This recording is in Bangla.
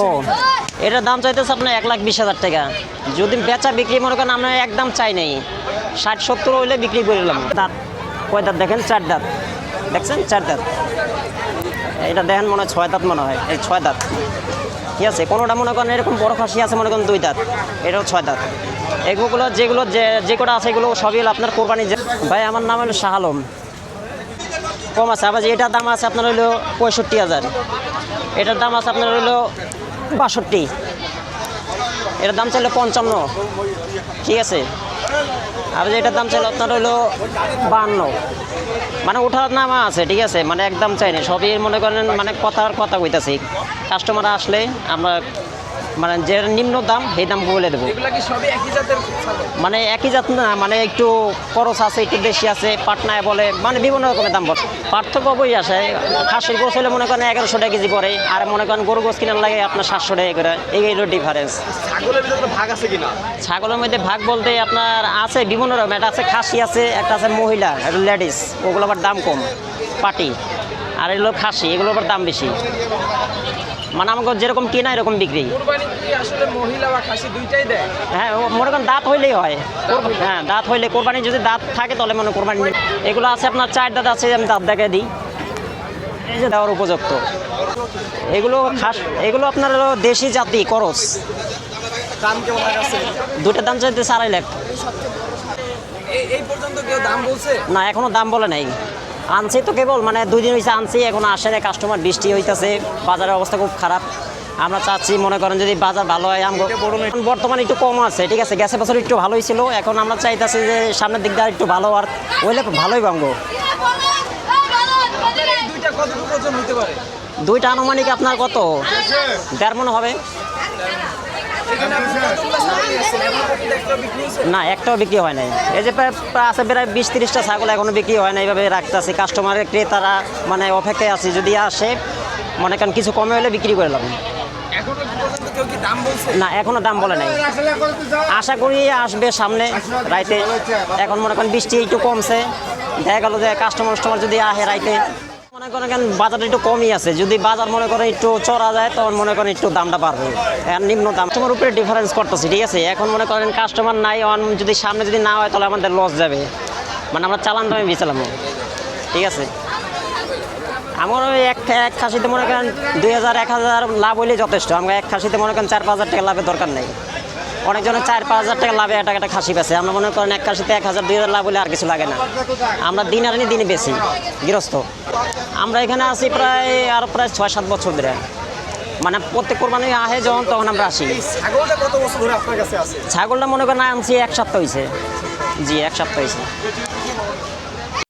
ও এটার দাম চাইতেছে আপনার এক লাখ বিশ হাজার টাকা। যদি বেচা বিক্রি মনে করেন, আমরা একদম চাই নাই। ষাট সত্তর হইলে বিক্রি করে নিলাম। দাঁত, কয় দাঁত দেখেন? চার দাঁত। দেখছেন? চার দাঁত। এটা দেখেন, মনে হয় ছয় দাঁত মনে হয়। এই ছয় দাঁত। ঠিক আছে? কোনোটা মনে করেন, এরকম বড় খাসি আছে, মনে করেন দুই দাঁত। এটাও ছয় দাঁত। এগুলো যেগুলো যে যে কটা আছে, এগুলো সবই হলো আপনার কোরবানি ভাই, আমার নাম হলো শাহ আলম। কম আছে। আবার এটার দাম আছে, আপনার হইল পঁয়ষট্টি হাজার। এটার দাম আছে আপনার হইল বাষট্টি। এটার দাম চাইলো পঞ্চান্ন। ঠিক আছে? আর যে এটার দাম চাইলো আপনার হইল বান্ন। মানে ওঠার নামা আছে, ঠিক আছে? মানে একদম চাই না সবই মনে করেন মানে কথার কথা কইতাছি। কাস্টমার আসলে আমরা মানে যে নিম্ন দাম সেই দাম বলে দেবো। মানে একই জাত না মানে একটু খরচ আছে একটু বেশি আছে পাটনায় বলে মানে বিভিন্ন রকমের দাম বলে। পার্থক্য বই আসে খাসির গোছ হলে মনে করেন এগারোশো টাকা কেজি পড়ে আর মনে করেন গরু গোছ কিনার লাগে আপনার সাতশো টাকা করে। এই হলো ডিফারেন্স ভাগ আছে কিনা? ছাগলের মধ্যে ভাগ বলতে আপনার আছে বিভিন্ন রকম একটা আছে খাসি আছে একটা আছে মহিলা একটা লেডিস ওগুলো আবার দাম কম পাটি। আর এগুলো খাসি এগুলো আবার দাম বেশি। মানে আমাকে যেরকম কিনা এরকম বিক্রি। আসলে মহিলা বা খাসি দুইটাই দেয়? হ্যাঁ ও মনে করেন দাঁত হইলেই হয়। হ্যাঁ দাঁত হইলে কোরবানি যদি দাঁত থাকে তাহলে মনে কোরবানি। এগুলো আছে আপনার চার দাঁত আছে আমি দাঁত দেখে দিই। এই যে দেওয়ার উপযুক্ত। এগুলো খাস এগুলো আপনার দেশি জাতি করস। আছে? দাম চাইতে আড়াই লাখ। এই এই পর্যন্ত কেউ দাম বলছে? না এখনও দাম বলে নাই। আনছি তো কেবল মানে দুই দিন হয়েছে আনছি এখন আসে না কাস্টমার বৃষ্টি হইতেছে বাজারের অবস্থা খুব খারাপ। আমরা চাচ্ছি মনে করেন যদি বাজার ভালো হয় আমগো বর্তমানে একটু কম আছে ঠিক আছে? গ্যাসের বছর একটু ভালোই ছিল এখন আমরা চাইতেছি যে সামনের দিক দিয়ে একটু ভালো আর হইলে ভালোই পারে? দুইটা আনুমানিক আপনার কত? দেড় মনে হবে। না একটাও বিক্রি হয় নাই। এই যে আছে প্রায় বিশ তিরিশটা ছাগল এখনও বিক্রি হয় না এইভাবে রাখতেছি। কাস্টমারের ক্রেতারা মানে অপেক্ষায় আছে যদি আসে মনে করেন কিছু কমে হলে বিক্রি করে বলছে? না এখনও দাম বলে নাই। আশা করি আসবে সামনে রাইতে। এখন মনে করেন বৃষ্টি একটু কমছে। দেখা গেল যে কাস্টমার কাস্টমার যদি আহে রাইতে মনে করেন একটু কমই আছে। যদি বাজার মনে করেন একটু চড়া যায়, তখন মনে করেন একটু দামটা বাড়বে। নিম্ন দাম। কাস্টমার উপরে ডিফারেন্স করতেছি, ঠিক আছে? এখন মনে করেন কাস্টমার নাই, অন যদি সামনে যদি না হয়, তাহলে আমাদের লস যাবে। মানে আমরা চালান দামে ঠিক আছে? আমার ওই এক এক খাসিতে মনে করেন দুই হাজার, এক হাজার লাভ হইলে যথেষ্ট। আমরা এক খাসিতে মনে করেন চার পাঁচ হাজার টাকা লাভের দরকার নেই। অনেকজনের চার পাঁচ হাজার টাকা লাভে একটা একটা খাসি পেছে আমরা মনে করেন এক খাসিতে এক হাজার দুই হাজার লাভ হলে আর কিছু লাগে না। আমরা দিন আর দিনে বেশি গৃহস্থ। আমরা এখানে আসি প্রায় আর প্রায় ছয় সাত বছর ধরে। মানে প্রত্যেক কোরবানি আহে যখন তখন আমরা আসি। ছাগলটা কত বছর ধরে আপনার কাছে আছে? ছাগলটা মনে করেন আনছি এক সপ্তাহ হয়েছে জি এক সপ্তাহ হয়েছে